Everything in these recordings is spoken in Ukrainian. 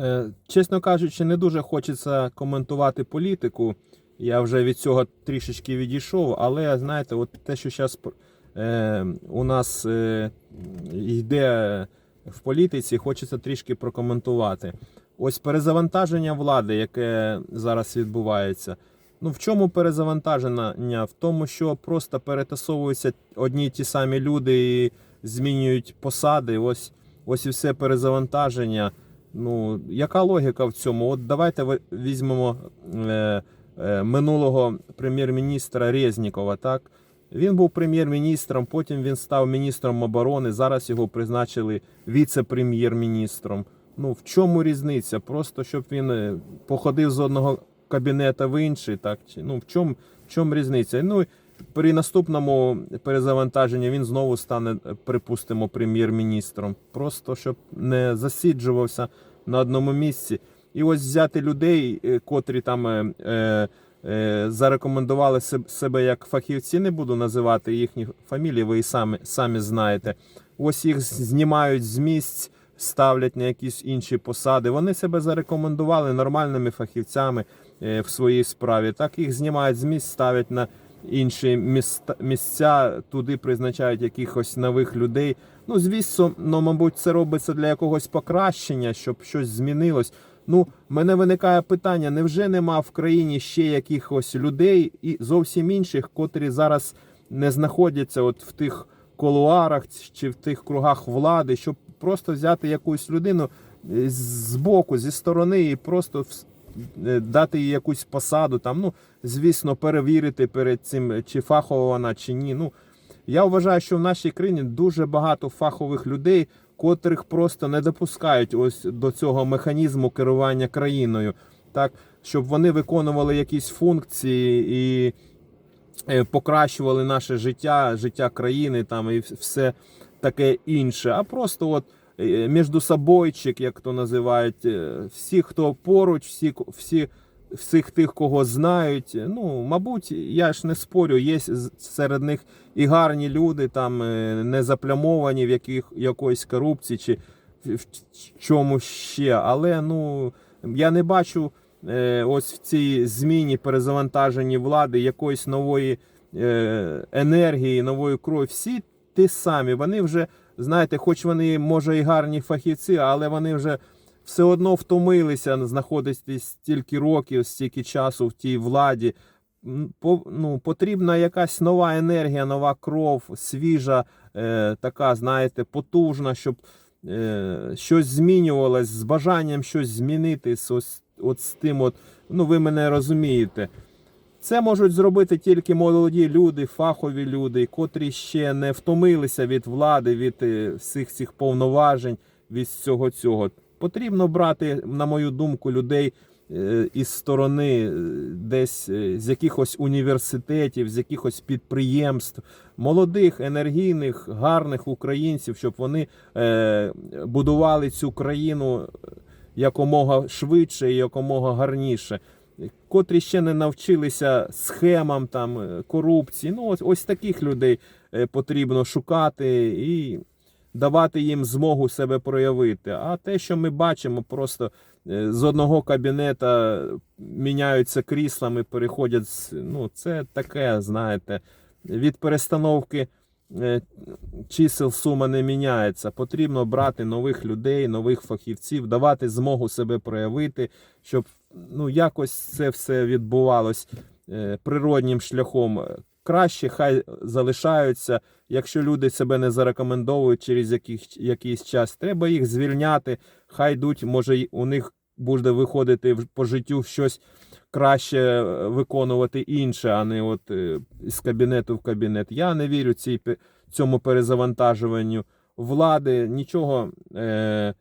Е, Чесно кажучи, не дуже хочеться коментувати політику. Я вже від цього трішечки відійшов, але знаєте, от те, що зараз е, у нас е, йде в політиці, хочеться трішки прокоментувати. Ось перезавантаження влади, яке зараз відбувається. Ну, в чому перезавантаження? В тому, що просто перетасовуються одні й ті самі люди і змінюють посади. Ось, ось і все перезавантаження. Ну, яка логіка в цьому? От давайте візьмемо е, е, минулого прем'єр-міністра Резнікова. Так? Він був прем'єр-міністром, потім він став міністром оборони. Зараз його призначили віце-прем'єр-міністром. Ну, в чому різниця? Просто щоб він е, походив з одного кабінета в інший, так? Ну, в чому, в чому різниця? Ну, при наступному перезавантаженні він знову стане, е, припустимо, прем'єр-міністром. Просто щоб не засіджувався на одному місці. І ось взяти людей, е, котрі там е, е, е, зарекомендували себе як фахівці, не буду називати їхні фамілії, ви і самі, самі знаєте. Ось їх знімають з місць, ставлять на якісь інші посади. Вони себе зарекомендували нормальними фахівцями в своїй справі. Так їх знімають з місць, ставлять на інші міста, місця, туди призначають якихось нових людей. Ну, звісно, ну, мабуть, це робиться для якогось покращення, щоб щось змінилось. Ну, мене виникає питання: невже нема в країні ще якихось людей і зовсім інших, котрі зараз не знаходяться от в тих колуарах чи в тих кругах влади, щоб просто взяти якусь людину е, з боку, зі сторони і просто дати їй якусь посаду, там, ну, звісно, перевірити перед цим, чи фахова вона, чи ні. Ну, я вважаю, що в нашій країні дуже багато фахових людей, котрих просто не допускають ось до цього механізму керування країною, так, щоб вони виконували якісь функції і е, покращували наше життя, життя країни там і все таке інше. А просто от е, між собойчик, як то називають, е, всі, хто поруч, всі, всі, всіх тих, кого знають. Ну, мабуть, я ж не спорю, є серед них і гарні люди, там е, не заплямовані в яких, якоїсь корупції чи в, чому ще. Але ну, я не бачу е, ось в цій зміні перезавантаженні влади якоїсь нової е, енергії, нової крові. Всі ті самі. Вони вже, знаєте, хоч вони, може, і гарні фахівці, але вони вже все одно втомилися знаходитись стільки років, стільки часу в тій владі. Ну, потрібна якась нова енергія, нова кров, свіжа, е, така, знаєте, потужна, щоб е, щось змінювалось, з бажанням щось змінити, ось, от з тим, от, ну ви мене розумієте. Це можуть зробити тільки молоді люди, фахові люди, котрі ще не втомилися від влади, від е, всіх цих повноважень, від всього цього. Потрібно брати, на мою думку, людей е, із сторони, е, десь з якихось університетів, з якихось підприємств, молодих, енергійних, гарних українців, щоб вони будували цю країну якомога швидше і якомога гарніше. Котрі ще не навчилися схемам там е, корупції. Ну, ось, ось таких людей е, потрібно шукати і давати їм змогу себе проявити. А те, що ми бачимо, просто е, з одного кабінета міняються кріслами, переходять ну, це таке, знаєте, від перестановки чисел сума не міняється. Потрібно брати нових людей, нових фахівців, давати змогу себе проявити, щоб ну, якось це все відбувалось е, природнім шляхом. Краще хай залишаються. Якщо люди себе не зарекомендовують через яких, якийсь час, треба їх звільняти. Хай йдуть, може, у них буде виходити по життю щось краще е, виконувати інше, а не от е, з кабінету в кабінет. Я не вірю цій, цьому перезавантажуванню влади. Нічого е,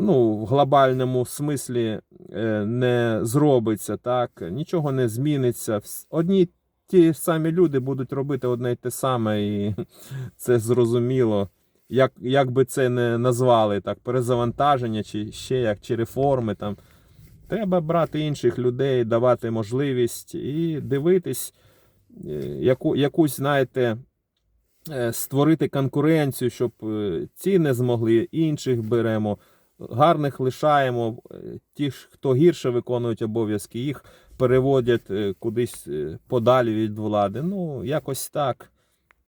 ну, в глобальному смислі е, не зробиться, так? нічого не зміниться. Одні ті самі люди будуть робити одне й те саме, і це зрозуміло. Як, як би це не назвали, так, перезавантаження, чи ще як, чи реформи там. Треба брати інших людей, давати можливість і дивитись, е, яку, якусь, знаєте, е, створити конкуренцію, щоб е, ці не змогли, інших беремо. гарних лишаємо. е, Ті, хто гірше виконують обов'язки, їх переводять е, кудись е, подалі від влади. Ну, якось так.